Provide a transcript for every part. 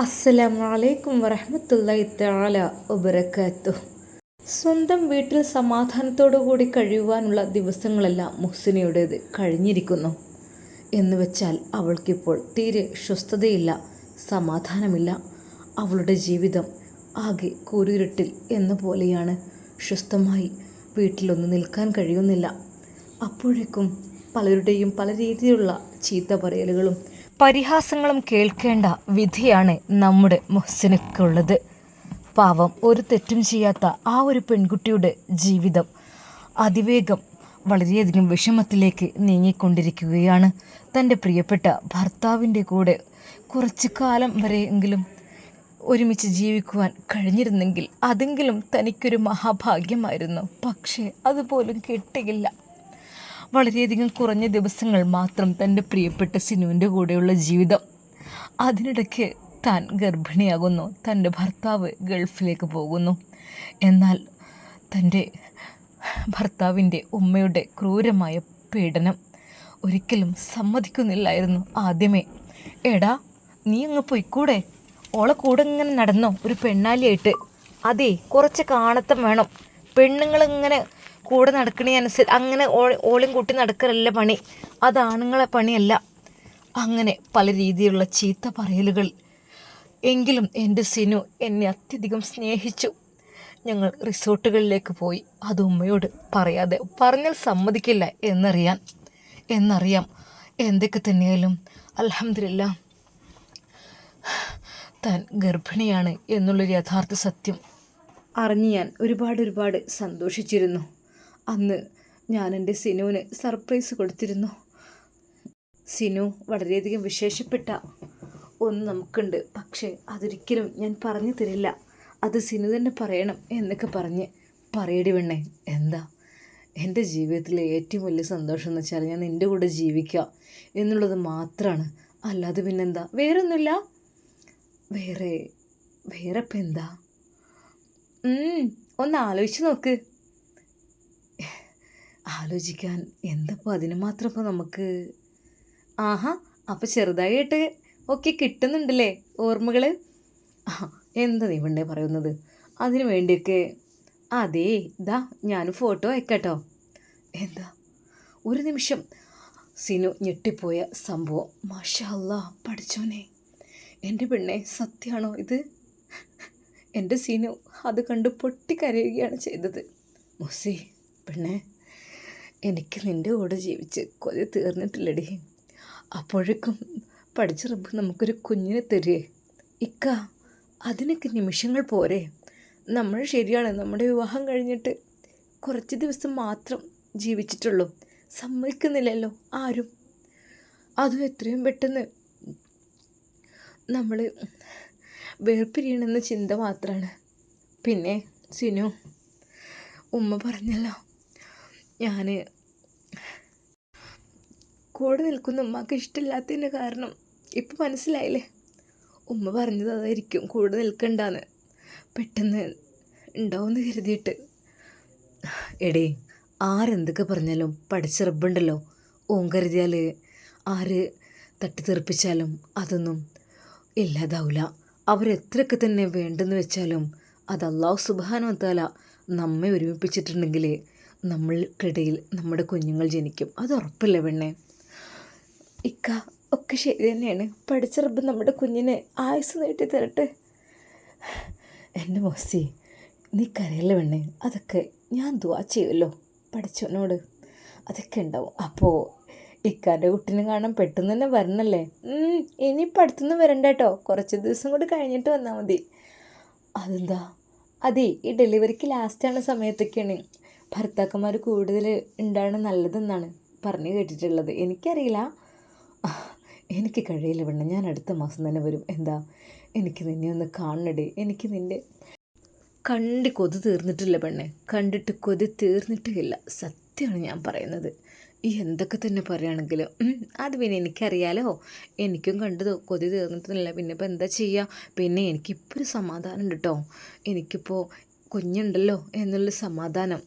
അസ്സലാമലൈക്കും വറഹമത്തല്ലായി തആല വബറകാത്തു സ്വന്തം വീട്ടിൽ സമാധാനത്തോടു കൂടി കഴിയുവാനുള്ള ദിവസങ്ങളെല്ലാം മുഹ്സിനയുടേത് കഴിഞ്ഞിരിക്കുന്നു. എന്ന് വെച്ചാൽ അവൾക്കിപ്പോൾ തീരെ സ്വസ്ഥതയില്ല സമാധാനമില്ല. അവളുടെ ജീവിതം ആകെ കൂരിരുട്ടിൽ എന്ന പോലെയാണ്. സ്വസ്ഥമായി വീട്ടിലൊന്ന് നിൽക്കാൻ കഴിയുന്നില്ല. അപ്പോഴേക്കും പലരുടെയും പല രീതിയിലുള്ള ചീത്ത പറയലുകളും പരിഹാസങ്ങളും കേൾക്കേണ്ട വിധിയാണ് നമ്മുടെ മുഹസിനക്കുള്ളത് പാവം ഒരു തെറ്റും ചെയ്യാത്ത ആ ഒരു പെൺകുട്ടിയുടെ ജീവിതം അതിവേഗം വളരെയധികം വിഷമത്തിലേക്ക് നീങ്ങിക്കൊണ്ടിരിക്കുകയാണ്. തന്റെ പ്രിയപ്പെട്ട ഭർത്താവിന്റെ കൂടെ കുറച്ചു കാലം വരെയെങ്കിലും ഒരുമിച്ച് ജീവിക്കുവാൻ കഴിഞ്ഞിരുന്നെങ്കിൽ അതെങ്കിലും തനിക്കൊരു മഹാഭാഗ്യമായിരുന്നു. പക്ഷേ അതുപോലും കിട്ടിയില്ല. വളരെയധികം കുറഞ്ഞ ദിവസങ്ങൾ മാത്രം തന്റെ പ്രിയപ്പെട്ട സിനുവിന്റെ കൂടെയുള്ള ജീവിതം. അതിനിടയ്ക്ക് താൻ ഗർഭിണിയാകുന്നു. തന്റെ ഭർത്താവ് ഗൾഫിലേക്ക് പോകുന്നു. എന്നാൽ തന്റെ ഭർത്താവിന്റെ ഉമ്മയുടെ ക്രൂരമായ പീഡനം ഒരിക്കലും സമ്മതിക്കുന്നില്ലായിരുന്നു. ആദ്യമേ എടാ നീ അങ്ങ് പോയിക്കൂടെ? ഓളെ കൂടെ ഇങ്ങനെ നടന്നോ? ഒരു പെണ്ണാലിയായിട്ട്. അതെ കുറച്ച് കാണത്തം വേണം. പെണ്ണുങ്ങളിങ്ങനെ കൂടെ നടക്കണേ അനുസരിച്ച് അങ്ങനെ ഓളും കൂട്ടി നടക്കലല്ല പണി. അത് ആണുങ്ങളെ പണിയല്ല. അങ്ങനെ പല രീതിയിലുള്ള ചീത്ത പറയലുകൾ. എങ്കിലും എന്റെ സിനു എന്നെ അത്യധികം സ്നേഹിച്ചു. ഞങ്ങൾ റിസോർട്ടുകളിലേക്ക് പോയി. അത് ഉമ്മയോട് പറയാതെ പറഞ്ഞാൽ സമ്മതിക്കില്ല എന്നറിയാൻ. എന്നറിയാം. എന്തൊക്കെ തന്നെയാലും അലഹമില്ല താൻ ഗർഭിണിയാണ് എന്നുള്ളൊരു യഥാർത്ഥ സത്യം. അറിഞ്ഞ് ഞാൻ ഒരുപാട് ഒരുപാട് സന്തോഷിച്ചിരുന്നു. അന്ന് ഞാൻ എന്റെ സിനുവിന് സർപ്രൈസ് കൊടുത്തിരുന്നു. സിനു വളരെയധികം വിശേഷപ്പെട്ട ഒന്ന് നമുക്കുണ്ട്. പക്ഷേ അതൊരിക്കലും ഞാൻ പറഞ്ഞു തരില്ല. അത് സിനു തന്നെ പറയണം എന്നൊക്കെ പറഞ്ഞ് പറയടി വേണേ എന്താ? എന്റെ ജീവിതത്തിലെ ഏറ്റവും വലിയ സന്തോഷം എന്ന് വെച്ചാൽ ഞാൻ നിന്റെ കൂടെ ജീവിക്കുക എന്നുള്ളത് മാത്രമാണ്. അല്ലാതെ പിന്നെന്താ? വേറൊന്നുമില്ല. വേറെ വേറെ ഇപ്പം എന്താ ഒന്ന് ആലോചിച്ച് നോക്ക്. ആലോചിക്കാൻ എന്തപ്പോൾ അതിന് മാത്രം ഇപ്പോൾ നമുക്ക്? ആഹാ അപ്പോൾ ചെറുതായിട്ട് ഒക്കെ കിട്ടുന്നുണ്ടല്ലേ ഓർമ്മകൾ ആ എന്താ നീ വേണ്ടേ പറയുന്നത്? അതിനു വേണ്ടിയൊക്കെ. അതേ ഇതാ ഞാൻ ഫോട്ടോ അയക്കട്ടോ. എന്താ? ഒരു നിമിഷം. സിനു ഞെട്ടിപ്പോയ സംഭവം. മാഷല്ല പഠിച്ചോനെ. എന്റെ പെണ്ണെ സത്യമാണോ ഇത്? എന്റെ സിനു അത് കണ്ട് പൊട്ടിക്കരയുകയാണ് ചെയ്തത്. മുസി പെണ്ണെ എനിക്ക് നിന്റെ കൂടെ ജീവിച്ച് കൊതി തീർന്നിട്ടില്ലടി. അപ്പോഴേക്കും പഠിച്ച റബ്ബ് നമുക്കൊരു കുഞ്ഞിനെ തരുവേ ഇക്ക അതിനൊക്കെ നിമിഷങ്ങൾ പോരെ. നമ്മൾ ശരിയാണ് നമ്മുടെ വിവാഹം കഴിഞ്ഞിട്ട് കുറച്ച് ദിവസം മാത്രം ജീവിച്ചിട്ടുള്ളൂ. സമ്മതിക്കുന്നില്ലല്ലോ ആരും. അതും എത്രയും പെട്ടെന്ന് നമ്മൾ വേർപിരിയണമെന്ന ചിന്ത മാത്രമാണ് പിന്നെ സിനു ഉമ്മ പറഞ്ഞല്ലോ ഞാൻ കൂടെ നിൽക്കുന്ന ഉമ്മക്ക് ഇഷ്ടമില്ലാത്തതിന്റെ കാരണം ഇപ്പം മനസ്സിലായില്ലേ? ഉമ്മ പറഞ്ഞത് അതായിരിക്കും കൂടെ നിൽക്കണ്ടെന്ന്. പെട്ടെന്ന് ഉണ്ടാവുമെന്ന് കരുതിയിട്ട്. എടേ ആരെന്തൊക്കെ പറഞ്ഞാലും പഠിച്ച റബ്ബുണ്ടല്ലോ. ഓൻ കരുതിയാൽ ആര് തട്ടിത്തെറിപ്പിച്ചാലും അതൊന്നും ഇല്ലാതാവില്ല അവരെത്രയൊക്കെ തന്നെ വേണ്ടെന്ന് വെച്ചാലും അത് അള്ളാഹു താല നമ്മെ ഒരുമിപ്പിച്ചിട്ടുണ്ടെങ്കിൽ നമ്മൾക്കിടയിൽ നമ്മുടെ കുഞ്ഞുങ്ങൾ ജനിക്കും. അത് ഉറപ്പില്ല പെണ്ണെ? ഇക്ക ഒക്കെ ശരി തന്നെയാണ്. പഠിച്ച റബ്ബ് നമ്മുടെ കുഞ്ഞിനെ ആയുസ് നീട്ടി തരട്ടെ. എന്റെ മോസി നീ കരയല്ലേ പെണ്ണെ? അതൊക്കെ ഞാൻ ദുവാ ചെയ്യുമല്ലോ പഠിച്ചവനോട്. അതൊക്കെ ഉണ്ടാവും. അപ്പോൾ ഇക്കാന്റെ കുട്ടീനെ കാണാൻ പെട്ടെന്ന് തന്നെ വരണല്ലേ? ഇനി പഠിത്തുനിന്ന് വരണ്ട കേട്ടോ കുറച്ച് ദിവസം കൂടി കഴിഞ്ഞിട്ട് വന്നാൽ മതി. അതെന്താ? അതെ ഈ ഡെലിവറിക്ക് ലാസ്റ്റാണ് സമയത്തൊക്കെയാണ്. ഭർത്താക്കന്മാർ കൂടുതൽ ഉണ്ടാണ് നല്ലതെന്നാണ് പറഞ്ഞു കേട്ടിട്ടുള്ളത്. എനിക്കറിയില്ല. എനിക്ക് കഴിയില്ല പെണ്ണ. ഞാൻ അടുത്ത മാസം തന്നെ വരും. എന്താ? എനിക്ക് നിന്നെ ഒന്ന് കാണണടേ. എനിക്ക് നിന്റെ കണ്ട് കൊതു തീർന്നിട്ടില്ല പെണ്ണെ. കണ്ടിട്ട് കൊതു തീർന്നിട്ടില്ല സത്യമാണ് ഞാൻ പറയുന്നത്. ഈ എന്തൊക്കെ തന്നെ പറയുകയാണെങ്കിലും അത് പിന്നെ എനിക്കറിയാലോ. എനിക്കും കണ്ടത് കൊതി തീർന്നിട്ടില്ല പിന്നെ ഇപ്പോൾ എന്താ ചെയ്യുക പിന്നെ എനിക്കിപ്പോൾ ഒരു സമാധാനം ഉണ്ട് കേട്ടോ എനിക്കിപ്പോൾ കുഞ്ഞുണ്ടല്ലോ എന്നുള്ള സമാധാനം.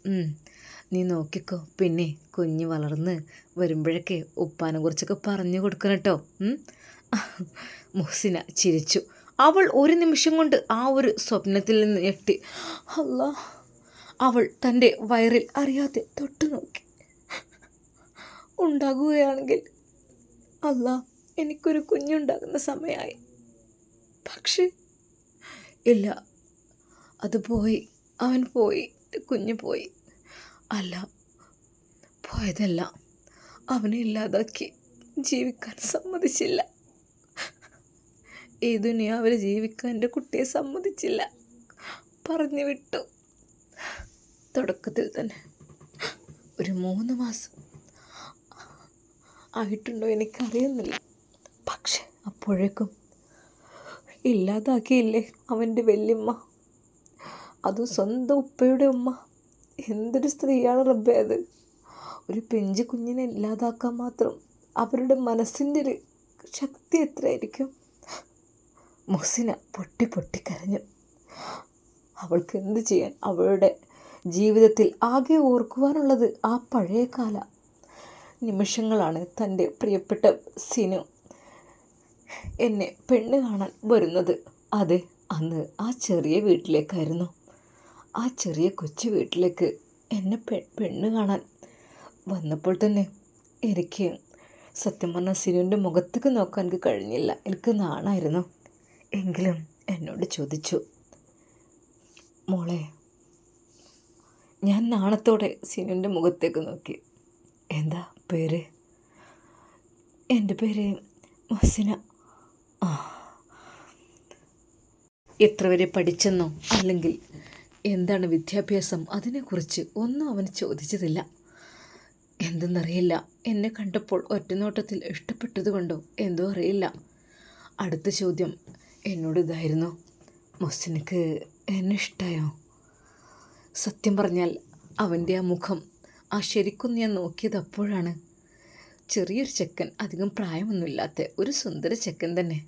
നീ നോക്കിക്കോ. പിന്നെ കുഞ്ഞ് വളർന്ന് വരുമ്പോഴൊക്കെ ഉപ്പാനെ കുറിച്ചൊക്കെ പറഞ്ഞു കൊടുക്കണം കേട്ടോ. മുഹസിന ചിരിച്ചു. അവൾ ഒരു നിമിഷം കൊണ്ട് ആ ഒരു സ്വപ്നത്തിൽ നിന്ന് ഞെട്ടി. അല്ല അവൾ തന്റെ വയറിൽ അറിയാതെ തൊട്ടു നോക്കി. ഉണ്ടാകുകയാണെങ്കിൽ അല്ല എനിക്കൊരു കുഞ്ഞുണ്ടാകുന്ന സമയമായി. പക്ഷേ ഇല്ല. അത് പോയി. അവൻ പോയി കുഞ്ഞ് പോയി. അല്ല പോയതല്ല. അവനെ ഇല്ലാതാക്കി ജീവിക്കാൻ സമ്മതിച്ചില്ല. ഈ ദുനിയാവിൽ ജീവിക്കാൻ എന്റെ കുട്ടിയെ സമ്മതിച്ചില്ല. പറഞ്ഞു വിട്ടു. തുടക്കത്തിൽ തന്നെ ഒരു മൂന്ന് മാസം ആയിട്ടുണ്ടോ എനിക്കറിയുന്നില്ല. പക്ഷെ അപ്പോഴേക്കും ഇല്ലാതാക്കിയില്ലേ അവന്റെ വല്യമ്മ? അതും സ്വന്തം ഉപ്പയുടെ ഉമ്മ. എന്തൊരു സ്ത്രീയാണ് റബ്ബേ അത്. ഒരു പെഞ്ചു കുഞ്ഞിനെ ഇല്ലാതാക്കാൻ മാത്രം അവരുടെ മനസ്സിന്റെ ഒരു ശക്തി എത്രയായിരിക്കും? മുസിന പൊട്ടി പൊട്ടി കരഞ്ഞു. അവൾക്ക് എന്ത് ചെയ്യാൻ അവളുടെ ജീവിതത്തിൽ ആകെ ഓർക്കുവാനുള്ളത് ആ പഴയ കാല. നിമിഷങ്ങളാണ് തന്റെ പ്രിയപ്പെട്ട സിനു എന്നെ പെണ്ണ് കാണാൻ വരുന്നത്. അതെ അന്ന് ആ ചെറിയ വീട്ടിലേക്കായിരുന്നു. ആ ചെറിയ കൊച്ചു വീട്ടിലേക്ക് എന്നെ പെ പെണ്ണ് കാണാൻ വന്നപ്പോൾ തന്നെ എനിക്ക് സത്യം പറഞ്ഞാൽ സിനുവിന്റെ മുഖത്തേക്ക് നോക്കാൻ എനിക്ക് കഴിഞ്ഞില്ല. എനിക്ക് നാണായിരുന്നു. എങ്കിലും എന്നോട് ചോദിച്ചു മോളെ ഞാൻ നാണത്തോടെ സിനുവിന്റെ മുഖത്തേക്ക് നോക്കി. എന്താ പേര്? എന്റെ പേര് മസിന ആ എത്ര വരെ പഠിച്ചെന്നോ? അല്ലെങ്കിൽ എന്താണ് വിദ്യാഭ്യാസം? അതിനെക്കുറിച്ച് ഒന്നും അവൻ ചോദിച്ചതില്ല. എന്തെന്നറിയില്ല. എന്നെ കണ്ടപ്പോൾ ഒറ്റനോട്ടത്തിൽ ഇഷ്ടപ്പെട്ടതുകൊണ്ടോ എന്തോ അറിയില്ല. അടുത്ത ചോദ്യം എന്നോട് ഇതായിരുന്നു. മുസ്ലിനക്ക് എന്നെ ഇഷ്ടമായോ സത്യം പറഞ്ഞാൽ അവന്റെ ആ മുഖം ആ ശരിക്കും ഞാൻ നോക്കിയത് അപ്പോഴാണ്. ചെറിയൊരു ചെക്കൻ അധികം പ്രായമൊന്നുമില്ലാത്ത ഒരു സുന്ദര ചെക്കൻ തന്നെ.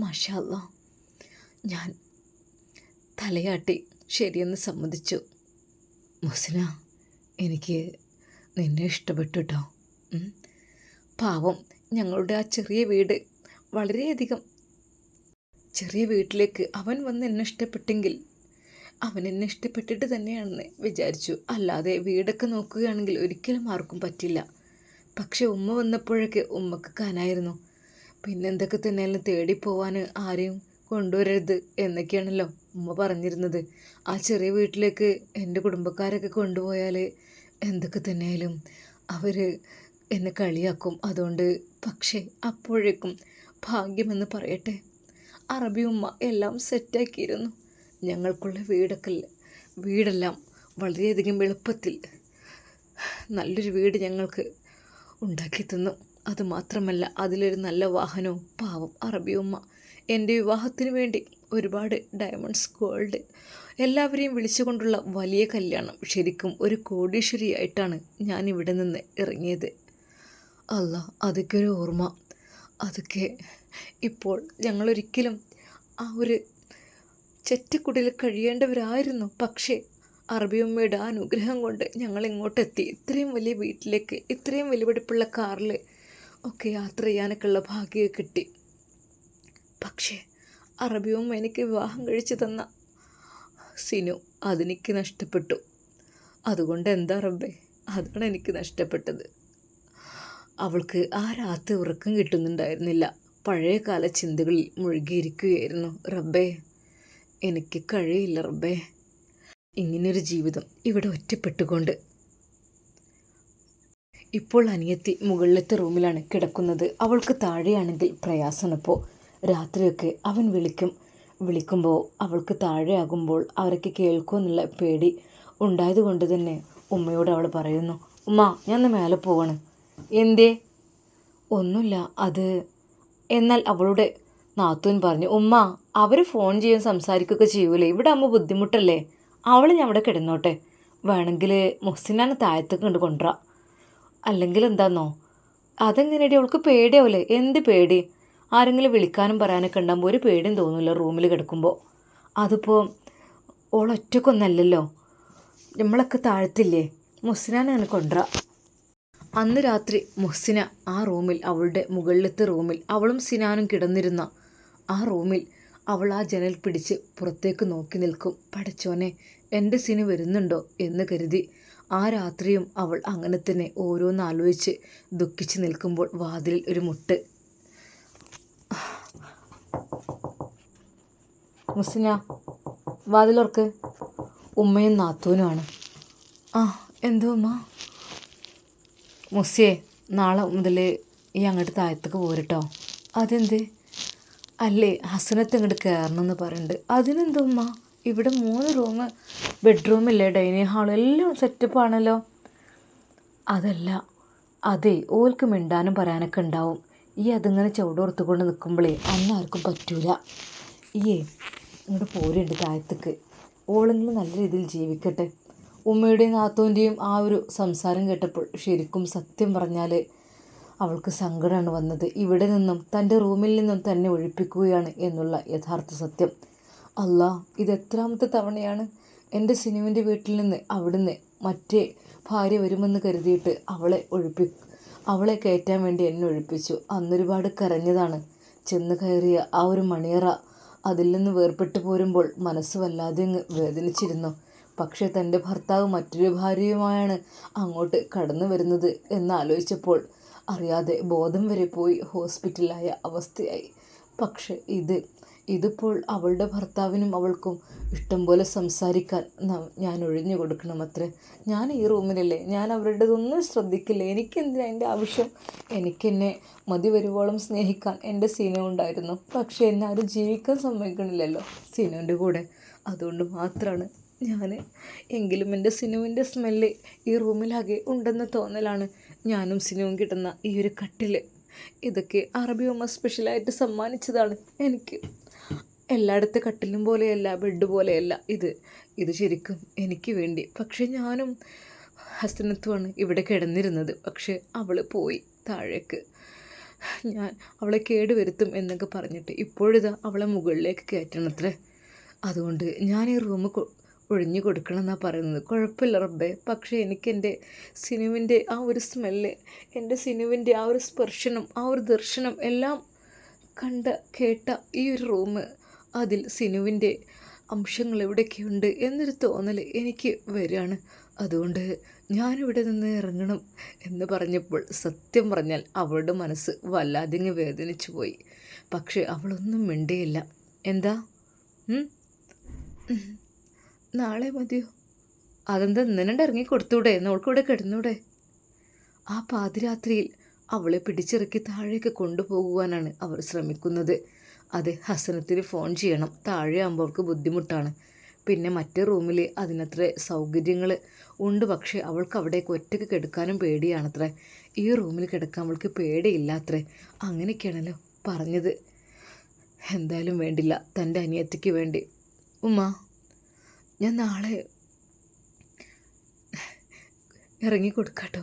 മാഷാ അല്ലാ ഞാൻ തലയാട്ടി ശരിയെന്ന് സമ്മതിച്ചു. മുസിന എനിക്ക് നിന്നെ ഇഷ്ടപ്പെട്ടു കേട്ടോ പാവം ഞങ്ങളുടെ ആ ചെറിയ വീട് വളരെയധികം ചെറിയ വീട്ടിലേക്ക് അവൻ വന്ന് എന്നെ ഇഷ്ടപ്പെട്ടെങ്കിൽ അവൻ എന്നെ ഇഷ്ടപ്പെട്ടിട്ട് തന്നെയാണെന്ന് വിചാരിച്ചു. അല്ലാതെ വീടൊക്കെ നോക്കുകയാണെങ്കിൽ ഒരിക്കലും ആർക്കും പറ്റില്ല. പക്ഷെ ഉമ്മ വന്നപ്പോഴൊക്കെ ഉമ്മക്ക് കാനായിരുന്നു. പിന്നെന്തൊക്കെ തന്നെയാലും തേടിപ്പോവാൻ പോവാൻ ആരെയും കൊണ്ടുവരരുത് എന്നൊക്കെയാണല്ലോ ഉമ്മ പറഞ്ഞിരുന്നത്. ആ ചെറിയ വീട്ടിലേക്ക് എന്റെ കുടുംബക്കാരൊക്കെ കൊണ്ടുപോയാൽ എന്തൊക്കെ തന്നെയായാലും അവർ എന്നെ കളിയാക്കും. അതുകൊണ്ട് പക്ഷേ അപ്പോഴേക്കും ഭാഗ്യമെന്ന് പറയട്ടെ. അറബി ഉമ്മ എല്ലാം സെറ്റാക്കിയിരുന്നു. ഞങ്ങൾക്കുള്ള വീടൊക്കെ വീടെല്ലാം വളരെയധികം എളുപ്പത്തിൽ നല്ലൊരു വീട് ഞങ്ങൾക്ക് ഉണ്ടാക്കി തന്നു. അതുമാത്രമല്ല അതിലൊരു നല്ല വാഹനവും പാവം അറബി ഉമ്മ എന്റെ വിവാഹത്തിന് വേണ്ടി ഒരുപാട് ഡയമണ്ട്സ് ഗോൾഡ് എല്ലാവരെയും വിളിച്ചുകൊണ്ടുള്ള വലിയ കല്യാണം. ശരിക്കും ഒരു കോടീശ്വരിയായിട്ടാണ് ഞാൻ ഇവിടെ നിന്ന് ഇറങ്ങിയത്. അല്ല അതൊക്കെ ഒരു ഓർമ്മ. അതൊക്കെ ഇപ്പോൾ ഞങ്ങളൊരിക്കലും ആ ഒരു ചെറ്റക്കുടിൽ കഴിയേണ്ടവരായിരുന്നു. പക്ഷേ അറബിയമ്മയുടെ ആ അനുഗ്രഹം കൊണ്ട് ഞങ്ങൾ ഇങ്ങോട്ടെത്തി ഇത്രയും വലിയ വീട്ടിലേക്ക് ഇത്രയും വലിയ വിലപിടിപ്പുള്ള കാറിൽ ഒക്കെ യാത്ര ചെയ്യാനൊക്കെ ഉള്ള ഭാഗ്യം കിട്ടി. പക്ഷേ അറബിയും എനിക്ക് വിവാഹം കഴിച്ചു തന്ന സിനു അതെനിക്ക് നഷ്ടപ്പെട്ടു. അതുകൊണ്ട് എന്താ റബ്ബേ? അതാണ് എനിക്ക് നഷ്ടപ്പെട്ടത്. അവൾക്ക് ആ രാത്രി ഉറക്കം കിട്ടുന്നുണ്ടായിരുന്നില്ല. പഴയകാല ചിന്തകളിൽ മുഴുകിയിരിക്കുകയായിരുന്നു. റബ്ബേ എനിക്ക് കഴിയില്ല റബ്ബേ. ഇങ്ങനൊരു ജീവിതം ഇവിടെ ഒറ്റപ്പെട്ടുകൊണ്ട്. ഇപ്പോൾ അനിയത്തി മുകളിലത്തെ റൂമിലാണ് കിടക്കുന്നത്. അവൾക്ക് താഴെയാണെങ്കിൽ പ്രയാസമാണിപ്പോൾ രാത്രിയൊക്കെ അവൻ വിളിക്കും. വിളിക്കുമ്പോൾ അവൾക്ക് താഴെയാകുമ്പോൾ അവരൊക്കെ കേൾക്കുമെന്നുള്ള പേടി ഉണ്ടായതുകൊണ്ട് തന്നെ ഉമ്മയോട് അവൾ പറയുന്നു ഉമ്മ ഞാൻ മേലെ പോവാണ്. എന്തേ? ഒന്നുമില്ല അത് എന്നാൽ അവളുടെ നാത്തൂൻ പറഞ്ഞു ഉമ്മ അവർ ഫോൺ ചെയ്യാൻ സംസാരിക്കുകയൊക്കെ ചെയ്യൂലേ ഇവിടെ അമ്മ ബുദ്ധിമുട്ടല്ലേ? അവൾ ഞാൻ അവിടെ കിടന്നോട്ടെ. വേണമെങ്കിൽ മുഹ്സിനാനെ താഴത്തേക്ക് കണ്ട് കൊണ്ടുവരാം. അല്ലെങ്കിൽ എന്താന്നോ? അതെങ്ങനെയടി അവൾക്ക് പേടിയാവൂലേ? എന്ത് പേടി? ആരെങ്കിലും വിളിക്കാനും പറയാനൊക്കെ ഉണ്ടാകുമ്പോൾ ഒരു പേടിയും തോന്നില്ല റൂമിൽ കിടക്കുമ്പോൾ അതിപ്പോൾ ഓൾ ഒറ്റക്കൊന്നല്ലല്ലോ. നമ്മളൊക്കെ താഴ്ത്തില്ലേ? മുസ്സിനാണ് അങ്ങനെ കൊണ്ടറ അന്ന് രാത്രി മുസ്സിന ആ റൂമിൽ അവളുടെ മുകളിലത്തെ റൂമിൽ അവളും സിനാനും കിടന്നിരുന്ന ആ റൂമിൽ അവൾ ആ ജനൽ പിടിച്ച് പുറത്തേക്ക് നോക്കി നിൽക്കും. പഠിച്ചോനെ എന്റെ സിനി വരുന്നുണ്ടോ? എന്ന് കരുതി ആ രാത്രിയും അവൾ അങ്ങനെ തന്നെ ഓരോന്നാലോചിച്ച് ദുഃഖിച്ച് നിൽക്കുമ്പോൾ വാതിലിൽ ഒരു മുട്ട് മുസിന വാതിലോർക്ക് ഉമ്മയും നാത്തൂനുമാണ് ആ എന്തോ ഉമ്മ? മുസ്സിയെ നാളെ മുതൽ ഈ അങ്ങോട്ട് താഴത്തേക്ക് പോരട്ടോ. അതെന്ത്? അല്ലേ ഹസനത്ത് ഇങ്ങോട്ട് കയറണം എന്ന് പറയുന്നുണ്ട് അതിനെന്തോ ഉമ്മ? ഇവിടെ മൂന്ന് റൂം ബെഡ്റൂമില്ലേ ഡൈനിങ് ഹാൾ എല്ലാം സെറ്റപ്പ് ആണല്ലോ. അതല്ല അതെ ഓൽക്ക് മിണ്ടാനും പറയാനൊക്കെ ഉണ്ടാവും. ഈ അതിങ്ങനെ ചുവടോർത്തുകൊണ്ട് നിൽക്കുമ്പോഴേ അന്ന് ആർക്കും പറ്റൂല. ഈയേ ഇങ്ങോട്ട് പോരുണ്ട് താഴത്തേക്ക്. ഓളെങ്കിലും നല്ല രീതിയിൽ ജീവിക്കട്ടെ. ഉമ്മയുടെയും നാത്തൂന്റെയും ആ ഒരു സംസാരം കേട്ടപ്പോൾ ശരിക്കും സത്യം പറഞ്ഞാൽ അവൾക്ക് സങ്കടമാണ് വന്നത്. ഇവിടെ നിന്നും തന്റെ റൂമിൽ നിന്നും തന്നെ ഒഴിപ്പിക്കുകയാണ് എന്നുള്ള യഥാർത്ഥ സത്യം. അല്ല ഇത് എത്രാമത്തെ തവണയാണ് എന്റെ സിനുവിന്റെ വീട്ടിൽ നിന്ന് അവിടുന്ന് മറ്റേ ഭാര്യ വരുമെന്ന് കരുതിയിട്ട് അവളെ ഒഴിപ്പി അവളെ കയറ്റാൻ വേണ്ടി എന്നെ ഒഴിപ്പിച്ചു. അന്നൊരുപാട് കരഞ്ഞതാണ്. ചെന്ന് കയറിയ ആ ഒരു മണിയറ അതിൽ നിന്ന് വേർപെട്ടു പോരുമ്പോൾ മനസ്സ് വല്ലാതെ അങ്ങ് വേദനിച്ചിരുന്നു. പക്ഷേ തന്റെ ഭർത്താവ് മറ്റൊരു ഭാര്യയുമായാണ് അങ്ങോട്ട് കടന്നു വരുന്നത് എന്നാലോചിച്ചപ്പോൾ അറിയാതെ ബോധം വരെ പോയി ഹോസ്പിറ്റലായ അവസ്ഥയായി. പക്ഷേ ഇത് ഇതിപ്പോൾ അവളുടെ ഭർത്താവിനും അവൾക്കും ഇഷ്ടം പോലെ സംസാരിക്കാൻ ഞാൻ ഒഴിഞ്ഞു കൊടുക്കണം അത്രേ ഞാൻ ഈ റൂമിലല്ലേ? ഞാൻ അവരുടേതൊന്നും ശ്രദ്ധിക്കില്ല. എനിക്കെന്തിനാ എന്റെ ആവശ്യം? എനിക്കെന്നെ മതി വരുവോളം സ്നേഹിക്കാൻ എന്റെ സീനോ ഉണ്ടായിരുന്നു. പക്ഷേ എന്നെ ആരും ജീവിക്കാൻ സമ്മതിക്കണില്ലല്ലോ സീനോന്റെ കൂടെ. അതുകൊണ്ട് മാത്രമാണ് ഞാൻ എങ്കിലും എന്റെ സിനുവിന്റെ സ്മെല്ല് ഈ റൂമിലാകെ ഉണ്ടെന്ന തോന്നലാണ് ഞാനും സിനുവും കിട്ടുന്ന ഈ ഒരു കട്ടിൽ ഇതൊക്കെ അറബി ഉമ്മ സ്പെഷ്യലായിട്ട് സമ്മാനിച്ചതാണ് എനിക്ക്. എല്ലായിടത്തെ കട്ടിലും പോലെയല്ല ബെഡ് പോലെയല്ല. ഇത് ഇത് ശരിക്കും എനിക്ക് വേണ്ടി. പക്ഷേ ഞാനും ഹസ്തനത്വമാണ് ഇവിടെ കിടന്നിരുന്നത്. പക്ഷേ അവൾ പോയി താഴേക്ക്. ഞാൻ അവളെ കേടുവരുത്തും എന്നൊക്കെ പറഞ്ഞിട്ട് ഇപ്പോഴിതാ അവളെ മുകളിലേക്ക് കയറ്റണത്രേ. അതുകൊണ്ട് ഞാൻ ഈ റൂം ഒഴിഞ്ഞു കൊടുക്കണം എന്നാണ് പറയുന്നത്. കുഴപ്പമില്ല റബ്ബേ. പക്ഷേ എനിക്ക് എന്റെ സിനുവിന്റെ ആ ഒരു സ്മെല്ല് എന്റെ സിനുവിന്റെ ആ ഒരു സ്പർശനം ആ ഒരു ദർശനം എല്ലാം കണ്ട കേട്ട ഈ ഒരു റൂം അതിൽ സിനുവിന്റെ അംശങ്ങൾ എവിടെയൊക്കെയുണ്ട് എന്നൊരു തോന്നൽ എനിക്ക് വരികയാണ്. അതുകൊണ്ട് ഞാനിവിടെ നിന്ന് ഇറങ്ങണം എന്ന് പറഞ്ഞപ്പോൾ സത്യം പറഞ്ഞാൽ അവളുടെ മനസ്സ് വല്ലാതെ വേദനിച്ചു പോയി. പക്ഷേ അവളൊന്നും മിണ്ടിയില്ല. എന്താ. നാളെ മതിയോ? അതെന്താ ഇന്നലെ ഇറങ്ങി കൊടുത്തൂടെ നോൾക്കൂടെ കിടന്നൂടെ? ആ പാതിരാത്രിയിൽ അവളെ പിടിച്ചിറക്കി താഴേക്ക് കൊണ്ടുപോകുവാനാണ് അവർ ശ്രമിക്കുന്നത്. അതെ ഹസനത്തിന് ഫോൺ ചെയ്യണം. താഴെ ആകുമ്പോൾ അവൾക്ക് ബുദ്ധിമുട്ടാണ്. പിന്നെ മറ്റേ റൂമിൽ അതിനത്ര സൗകര്യങ്ങൾ ഉണ്ട്. പക്ഷേ അവൾക്ക് അവിടേക്ക് ഒറ്റയ്ക്ക് കിടക്കാനും പേടിയാണത്രേ. ഈ റൂമിൽ കിടക്കാൻ അവൾക്ക് പേടിയില്ലാത്രേ. അങ്ങനെയൊക്കെയാണല്ലോ പറഞ്ഞത്. എന്തായാലും വേണ്ടില്ല. തന്റെ അനിയത്തിക്ക് വേണ്ടി. ഉമ്മ ഞാൻ നാളെ ഇറങ്ങി കൊടുക്കാട്ടോ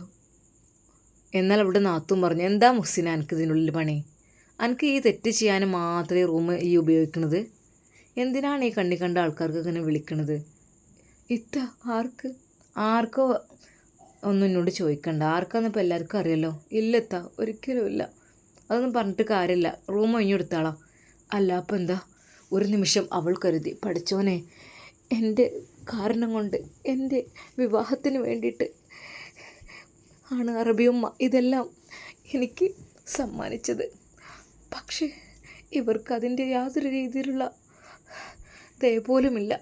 എന്നാൽ അവിടെ നാത്തും പറഞ്ഞു എന്താ മുഹ്സിന എനിക്ക് ഇതിനുള്ളിൽ പണി? എനിക്ക് ഈ തെറ്റ് ചെയ്യാൻ മാത്രമേ റൂം ഈ ഉപയോഗിക്കണത്? എന്തിനാണ് ഈ കണ്ണി കണ്ട ആൾക്കാർക്ക് ഇങ്ങനെ വിളിക്കണത്? ഇത്ത ആർക്ക്? ആർക്കോ ഒന്നും എന്നോട് ചോദിക്കണ്ട. ആർക്കാന്ന് ഇപ്പോൾ എല്ലാവർക്കും അറിയാലോ? ഇല്ല ഇത്ത ഒരിക്കലും ഇല്ല. അതൊന്നും പറഞ്ഞിട്ട് കാര്യമില്ല. റൂം ഒഴിഞ്ഞെടുത്താളാ അല്ല അപ്പം എന്താ? ഒരു നിമിഷം അവൾ കരുതി. പഠിച്ചോനെ എന്റെ കാരണം കൊണ്ട് എന്റെ വിവാഹത്തിന് വേണ്ടിയിട്ട് ആണ് അറബിയമ്മ ഇതെല്ലാം എനിക്ക് സമ്മാനിച്ചത്. പക്ഷേ ഇവർക്ക് അതിന്റെ യാതൊരു രീതിയിലുള്ള ദയ പോലുമില്ല.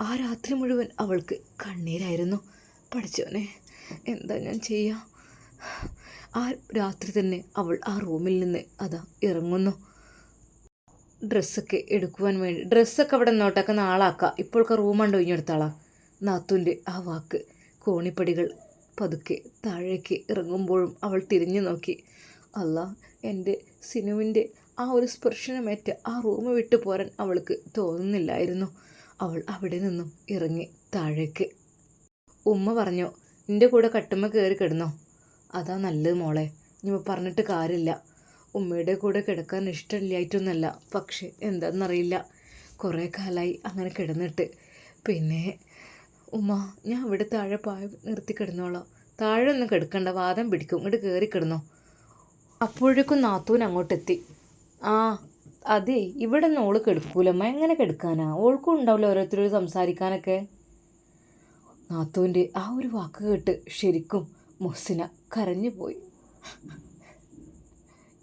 ആ രാത്രി മുഴുവൻ അവൾക്ക് കണ്ണീരായിരുന്നു. പഠിച്ചോനെ എന്താ ഞാൻ ചെയ്യുക ആ രാത്രി തന്നെ അവൾ ആ റൂമിൽ നിന്ന് അതാ ഇറങ്ങുന്നു. ഡ്രസ്സൊക്കെ എടുക്കുവാൻ വേണ്ടി ഡ്രസ്സൊക്കെ അവിടെ നിന്നോട്ടൊക്കെ നാളാക്കാം. ഇപ്പോഴൊക്കെ റൂമുണ്ടോ ഇഞ്ഞെടുത്താളാ നാത്തുന്റെ ആ വാക്ക് കോണിപ്പടികൾ പതുക്കെ താഴേക്ക് ഇറങ്ങുമ്പോഴും അവൾ തിരിഞ്ഞു നോക്കി. അല്ല എന്റെ സിനുവിന്റെ ആ ഒരു സ്പർശനമേറ്റ് ആ റൂം വിട്ടു പോരാൻ അവൾക്ക് തോന്നുന്നില്ലായിരുന്നു. അവൾ അവിടെ നിന്നും ഇറങ്ങി താഴേക്ക്. ഉമ്മ പറഞ്ഞു നിന്റെ കൂടെ കട്ടുമ്മ കയറി കിടന്നോ. അതാ നല്ലത് മോളെ ഇനി പറഞ്ഞിട്ട് കാര്യമില്ല. ഉമ്മയുടെ കൂടെ കിടക്കാൻ ഇഷ്ടമില്ലായിട്ടൊന്നല്ല പക്ഷെ എന്താണെന്നറിയില്ല. കുറേ കാലമായി അങ്ങനെ കിടന്നിട്ട്. പിന്നെ ഉമ്മ ഞാൻ ഇവിടെ താഴെ പായ നിർത്തി കിടന്നോളാം. താഴെ ഒന്നും കിടക്കണ്ട വാദം പിടിക്കും. ഇങ്ങോട്ട് കയറി കിടന്നോ. അപ്പോഴേക്കും നാത്തൂൻ അങ്ങോട്ടെത്തി. ആ അതെ ഇവിടെ നിന്ന് ഓൾ കെടുക്കൂലമ്മ. എങ്ങനെ കെടുക്കാനാ? ഓൾക്കും ഉണ്ടാവില്ല ഓരോരുത്തരോട് സംസാരിക്കാനൊക്കെ? നാത്തൂന്റെ ആ ഒരു വാക്ക് കേട്ട് ശരിക്കും മൊസിന കരഞ്ഞു പോയി.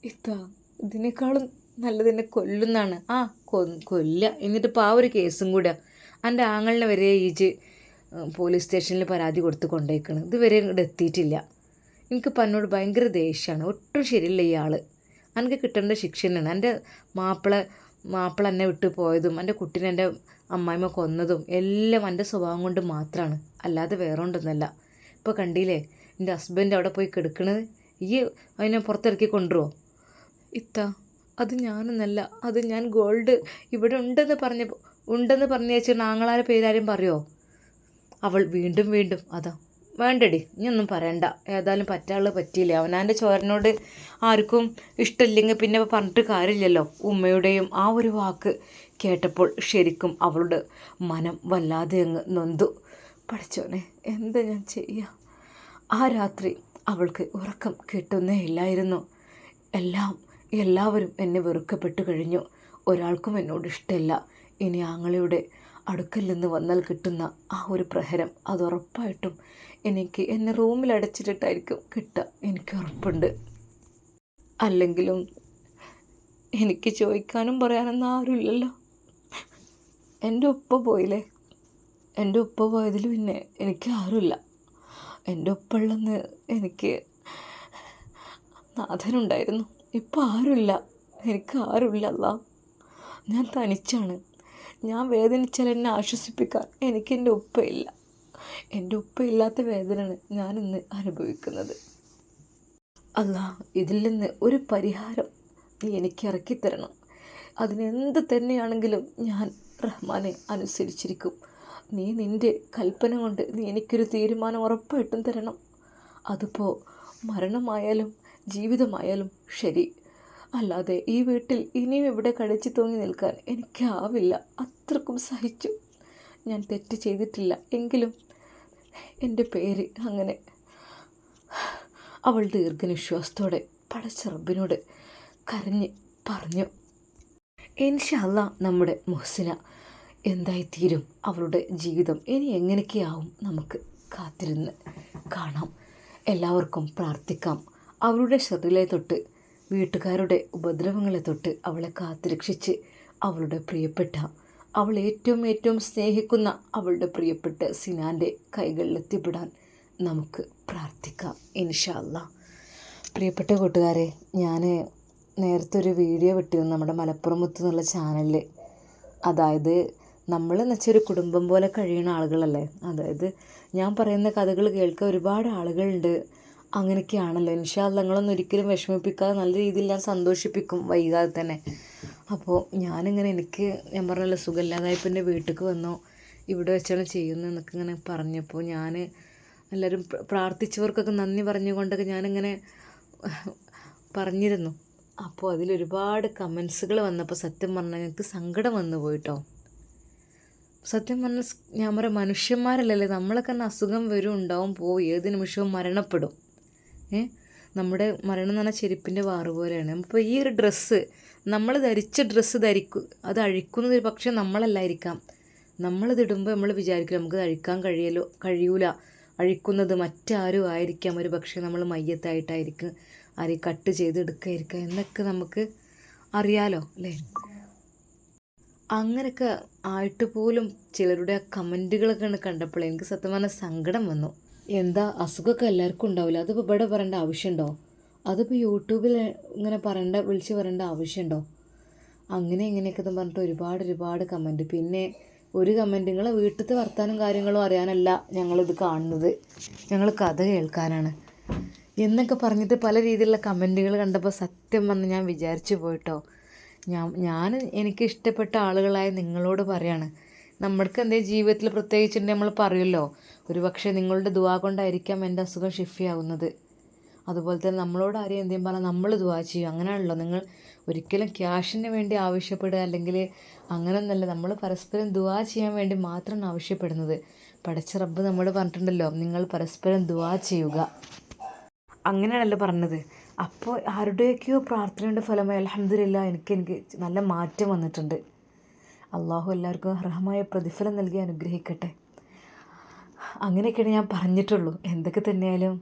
ഇത്താ ഇതിനേക്കാളും നല്ലതിനെ കൊല്ലുന്നാണ്. ആ കൊ കൊല്ല. എന്നിട്ടിപ്പോൾ ആ ഒരു കേസും കൂടെ എന്റെ ആങ്ങളിനെ വരെ ഈജ് പോലീസ് സ്റ്റേഷനിൽ പരാതി കൊടുത്ത് കൊണ്ടേക്കണം. ഇതുവരെ ഇങ്ങോട്ട് എത്തിയിട്ടില്ല. എനിക്കിപ്പോൾ എന്നോട് ഭയങ്കര ദേഷ്യമാണ് ഒട്ടും ശരിയില്ല ഇയാൾ എനിക്ക് കിട്ടേണ്ട ശിക്ഷ തന്നെയാണ് എന്റെ മാപ്പിള മാപ്പിള എന്നെ വിട്ടു പോയതും എന്റെ കുട്ടീനെ എന്റെ അമ്മായിമ്മ കൊന്നതും എല്ലാം എന്റെ സ്വഭാവം കൊണ്ട് മാത്രമാണ് അല്ലാതെ വേറെ ഉണ്ടെന്നല്ല ഇപ്പോൾ കണ്ടില്ലേ? എന്റെ ഹസ്ബൻഡ് അവിടെ പോയി കിടക്കണത്. ഈ അതിനെ പുറത്തിറക്കി കൊണ്ടുവരുമോ ഇത്ത അത് ഞാനെന്നല്ല. അത് ഞാൻ ഗോൾഡ് ഇവിടെ ഉണ്ടെന്ന് പറഞ്ഞ ഉണ്ടെന്ന് പറഞ്ഞു വെച്ചാൽ ആങ്ങളാരെ പേരാരും പറയുമോ അവൾ വീണ്ടും വീണ്ടും അതാ. വേണ്ടടി ഇനിയൊന്നും പറയണ്ട. ഏതായാലും പറ്റാനുള്ള പറ്റിയില്ല? അവനാന്റെ ചോരനോട് ആർക്കും ഇഷ്ടമില്ലെങ്കിൽ പിന്നെ പറഞ്ഞിട്ട് കാര്യമില്ലല്ലോ. ഉമ്മയുടെയും ആ ഒരു വാക്ക് കേട്ടപ്പോൾ ശരിക്കും അവളുടെ മനം വല്ലാതെ അങ്ങ് നൊന്തു. പഠിച്ചോനെ എന്താ ഞാൻ ചെയ്യുക ആ രാത്രി അവൾക്ക് ഉറക്കം കിട്ടുന്നേ ഇല്ലായിരുന്നു. എല്ലാം എല്ലാവരും എന്നെ വെറുക്കപ്പെട്ടു കഴിഞ്ഞു. ഒരാൾക്കും എന്നോട് ഇഷ്ടമില്ല. ഇനി ആങ്ങളയുടെ അടുക്കൽ നിന്ന് വന്നാൽ കിട്ടുന്ന ആ ഒരു പ്രഹരം അത് ഉറപ്പായിട്ടും എനിക്ക് എന്നെ റൂമിൽ അടച്ചിട്ടിട്ടായിരിക്കും കിട്ടുക. എനിക്ക് ഉറപ്പുണ്ട്. അല്ലെങ്കിലും എനിക്ക് ചോദിക്കാനും പറയാനൊന്നും ആരുമില്ലല്ലോ. എന്റെ ഉപ്പ പോയില്ലേ? എന്റെ ഉപ്പ പോയതിൽ പിന്നെ എനിക്ക് ആരുമില്ല. എന്റെ ഉപ്പുള്ളെന്ന് എനിക്ക് നാഥനുണ്ടായിരുന്നു. ഇപ്പം ആരുമില്ല. എനിക്ക് ആരുമില്ല അല്ല ഞാൻ തനിച്ചാണ്. ഞാൻ വേദനിച്ചാൽ എന്നെ ആശ്വസിപ്പിക്കാൻ എനിക്ക് എന്റെ ഉപ്പയില്ല. എന്റെ ഉപ്പയില്ലാത്ത വേദനയാണ് ഞാൻ ഇന്ന് അനുഭവിക്കുന്നത്. അല്ല ഇതിൽ നിന്ന് ഒരു പരിഹാരം നീ എനിക്ക് ഇറക്കിത്തരണം അതിനെന്ത് തന്നെയാണെങ്കിലും ഞാൻ റഹ്മാനെ അനുസരിച്ചിരിക്കും. നീ നിന്റെ കൽപ്പന കൊണ്ട് നീ എനിക്കൊരു തീരുമാനം ഉറപ്പായിട്ടും തരണം. അതിപ്പോൾ മരണമായാലും ജീവിതമായാലും ശരി. അല്ലാതെ ഈ വീട്ടിൽ ഇനിയും ഇവിടെ കടിച്ചു തൂങ്ങി നിൽക്കാൻ എനിക്കാവില്ല. അത്രക്കും സഹിച്ചു. ഞാൻ തെറ്റ് ചെയ്തിട്ടില്ല. എങ്കിലും എന്റെ പേര് അങ്ങനെ അവൾ ദീർഘനിശ്വാസത്തോടെ പടച്ചെറുബിനോട് കരഞ്ഞ് പറഞ്ഞു ഇൻഷല്ല നമ്മുടെ മുഹസിന എന്തായിത്തീരും? അവളുടെ ജീവിതം ഇനി എങ്ങനെയൊക്കെയാവും നമുക്ക് കാത്തിരുന്ന് കാണാം. എല്ലാവർക്കും പ്രാർത്ഥിക്കാം. അവളുടെ ശ്രദ്ധയിലെ തൊട്ട് വീട്ടുകാരുടെ ഉപദ്രവങ്ങളെ തൊട്ട് അവളെ കാത്തുരക്ഷിച്ച് അവളുടെ പ്രിയപ്പെട്ട അവൾ ഏറ്റവും ഏറ്റവും സ്നേഹിക്കുന്ന അവളുടെ പ്രിയപ്പെട്ട സിനാന്റെ കൈകളിലെത്തിപ്പെടാൻ നമുക്ക് പ്രാർത്ഥിക്കാം ഇൻഷല്ല പ്രിയപ്പെട്ട കൂട്ടുകാരെ ഞാൻ നേരത്തെ ഒരു വീഡിയോ വിട്ടിരുന്നു നമ്മുടെ മലപ്പുറം മുത്ത് എന്നുള്ള ചാനലിൽ അതായത് നമ്മൾ എന്ന് വെച്ചാൽ ഒരു കുടുംബം പോലെ കഴിയുന്ന ആളുകളല്ലേ? അതായത് ഞാൻ പറയുന്ന കഥകൾ കേൾക്കാൻ ഒരുപാട് ആളുകളുണ്ട്. അങ്ങനെയൊക്കെയാണല്ലോ. ഇൻഷാല്ല നിങ്ങളൊന്നും ഒരിക്കലും വിഷമിപ്പിക്കാതെ നല്ല രീതിയിൽ ഞാൻ സന്തോഷിപ്പിക്കും വൈകാതെ തന്നെ. അപ്പോൾ ഞാനിങ്ങനെ എനിക്ക് ഞാൻ പറഞ്ഞല്ലോ സുഖമില്ലാതായപ്പോൾ എന്റെ വീട്ടിലേക്ക് വന്നു. ഇവിടെ വെച്ചാണ് ചെയ്യുന്നത് എന്നൊക്കെ ഇങ്ങനെ പറഞ്ഞപ്പോൾ ഞാൻ എല്ലാവരും പ്ര- പ്രാർത്ഥിച്ചവർക്കൊക്കെ നന്ദി പറഞ്ഞുകൊണ്ടൊക്കെ ഞാനിങ്ങനെ പറഞ്ഞിരുന്നു. അപ്പോൾ അതിലൊരുപാട് കമൻസുകൾ വന്നപ്പോൾ സത്യം പറഞ്ഞാൽ ഞങ്ങൾക്ക് സങ്കടം വന്നു പോയിട്ടോ. സത്യം പറഞ്ഞാൽ ഞാൻ പറയാം മനുഷ്യന്മാരല്ലല്ലേ നമ്മളൊക്കെ അസുഖം വരും ഉണ്ടാവും പോവും ഏത് നിമിഷവും മരണപ്പെടും. നമ്മുടെ മരണം എന്ന് പറഞ്ഞാൽ ചെരുപ്പിന്റെ വാറ് പോലെയാണ്. അപ്പോൾ ഈ ഒരു ഡ്രസ്സ് നമ്മൾ ധരിച്ച ഡ്രസ്സ് ധരിക്കും അത് അഴിക്കുന്നത് ഒരു പക്ഷേ നമ്മളല്ലായിരിക്കാം. നമ്മളിതിടുമ്പോൾ നമ്മൾ വിചാരിക്കും നമുക്ക് അഴിക്കാൻ കഴിയലോ കഴിയൂല. അഴിക്കുന്നത് മറ്റാരും ആയിരിക്കാം. ഒരു പക്ഷേ നമ്മൾ മയ്യത്തായിട്ടായിരിക്കും. അരി കട്ട് ചെയ്ത് എടുക്കായിരിക്കാം എന്നൊക്കെ നമുക്ക് അറിയാലോ അല്ലേ? അങ്ങനെയൊക്കെ ആയിട്ട് പോലും ചിലരുടെ കമന്റുകളൊക്കെ കണ്ടപ്പോൾ എനിക്ക് സത്യം പറഞ്ഞാൽ സങ്കടം വന്നു. എന്താ? അസുഖമൊക്കെ എല്ലാവർക്കും ഉണ്ടാവില്ല? അതിപ്പോൾ ഇവിടെ പറയേണ്ട ആവശ്യമുണ്ടോ? അതിപ്പോൾ യൂട്യൂബിൽ ഇങ്ങനെ പറയേണ്ട വിളിച്ച് പറയേണ്ട ആവശ്യമുണ്ടോ? അങ്ങനെ ഇങ്ങനെയൊക്കെ പറഞ്ഞിട്ട് ഒരുപാട് ഒരുപാട് കമന്റ് പിന്നെ ഒരു കമന്റ് നിങ്ങളെ വീട്ടിലത്തെ വർത്താനം കാര്യങ്ങളും അറിയാനല്ല ഞങ്ങളിത് കാണുന്നത്. ഞങ്ങൾ കഥ കേൾക്കാനാണ്. എന്നൊക്കെ പറഞ്ഞിട്ട് പല രീതിയിലുള്ള കമന്റുകൾ കണ്ടപ്പോൾ സത്യം വന്ന് ഞാൻ വിചാരിച്ചു പോയിട്ടോ. ഞാൻ ഞാൻ എനിക്ക് ഇഷ്ടപ്പെട്ട ആളുകളായ നിങ്ങളോട് പറയാണ്. നമ്മൾക്ക് എന്തേ ജീവിതത്തിൽ പ്രത്യേകിച്ചിട്ടുണ്ടെങ്കിൽ നമ്മൾ പറയുമല്ലോ ഒരു പക്ഷേ നിങ്ങളുടെ ദുവാ കൊണ്ടായിരിക്കാം എന്റെ അസുഖം ഷിഫിയാവുന്നത് അതുപോലെ തന്നെ നമ്മളോട് ആരെയും എന്തെങ്കിലും പറഞ്ഞാൽ നമ്മൾ ദുവാ ചെയ്യും. അങ്ങനെയാണല്ലോ നിങ്ങൾ ഒരിക്കലും ക്യാഷിന് വേണ്ടി ആവശ്യപ്പെടുക അല്ലെങ്കിൽ അങ്ങനെയൊന്നല്ല നമ്മൾ പരസ്പരം ദുവാ ചെയ്യാൻ വേണ്ടി മാത്രമാണ് ആവശ്യപ്പെടുന്നത്. പടച്ച റബ്ബ് നമ്മോട് പറഞ്ഞിട്ടുണ്ടല്ലോ നിങ്ങൾ പരസ്പരം ദുവാ ചെയ്യുക. അങ്ങനെയാണല്ലോ പറഞ്ഞത്. അപ്പോൾ ആരുടെയൊക്കെയോ പ്രാർത്ഥനയുടെ ഫലമായി അലഹമില്ല എനിക്ക് എനിക്ക് നല്ല മാറ്റം വന്നിട്ടുണ്ട്. അള്ളാഹു എല്ലാവർക്കും അർഹമായ പ്രതിഫലം നൽകി അനുഗ്രഹിക്കട്ടെ. അങ്ങനെയൊക്കെയാണ് ഞാൻ പറഞ്ഞിട്ടുള്ളൂ. എന്തൊക്കെ തന്നെയാലും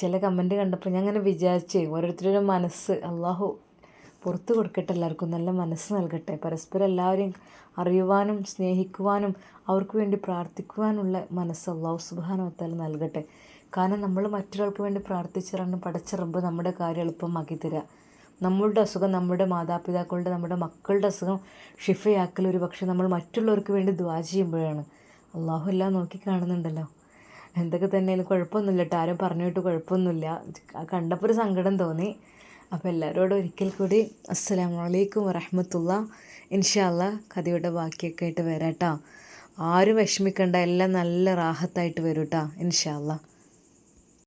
ചില കമന്റ് കണ്ടപ്പോൾ ഞാൻ അങ്ങനെ വിചാരിച്ചേ ഓരോരുത്തരുടെ മനസ്സ് അള്ളാഹു പുറത്തു കൊടുക്കട്ടെ എല്ലാവർക്കും നല്ല മനസ്സ് നൽകട്ടെ. പരസ്പരം എല്ലാവരെയും അറിയുവാനും സ്നേഹിക്കുവാനും അവർക്ക് വേണ്ടി പ്രാർത്ഥിക്കുവാനുള്ള മനസ്സ് അള്ളാഹു സുബാനവത്താൽ നൽകട്ടെ. കാരണം നമ്മൾ മറ്റൊരാൾക്ക് വേണ്ടി പ്രാർത്ഥിച്ചിറങ്ങും പടച്ചിറമ്പ് നമ്മുടെ കാര്യം എളുപ്പമാക്കി തരിക നമ്മളുടെ അസുഖം നമ്മുടെ മാതാപിതാക്കളുടെ നമ്മുടെ മക്കളുടെ അസുഖം ഷിഫയാക്കൽ ഒരു പക്ഷേ നമ്മൾ മറ്റുള്ളവർക്ക് വേണ്ടി ദ്വാ ചെയ്യുമ്പോഴാണ്. അള്ളാഹു എല്ലാം നോക്കി കാണുന്നുണ്ടല്ലോ. എന്തൊക്കെ തന്നെ കുഴപ്പമൊന്നുമില്ല കേട്ടോ. ആരും പറഞ്ഞു കേട്ട് കുഴപ്പമൊന്നുമില്ല. കണ്ടപ്പോൾ ഒരു സങ്കടം തോന്നി. അപ്പോൾ എല്ലാവരോടും ഒരിക്കൽ കൂടി അസ്സലാമു അലൈക്കും വറഹമത്തുള്ള. ഇൻഷാല്ല കഥയുടെ ബാക്കിയൊക്കെ ആയിട്ട് വരാം കേട്ടോ. ആരും വിഷമിക്കേണ്ട. എല്ലാം നല്ല റാഹത്തായിട്ട് വരും കേട്ടോ. ഇൻഷാല്ല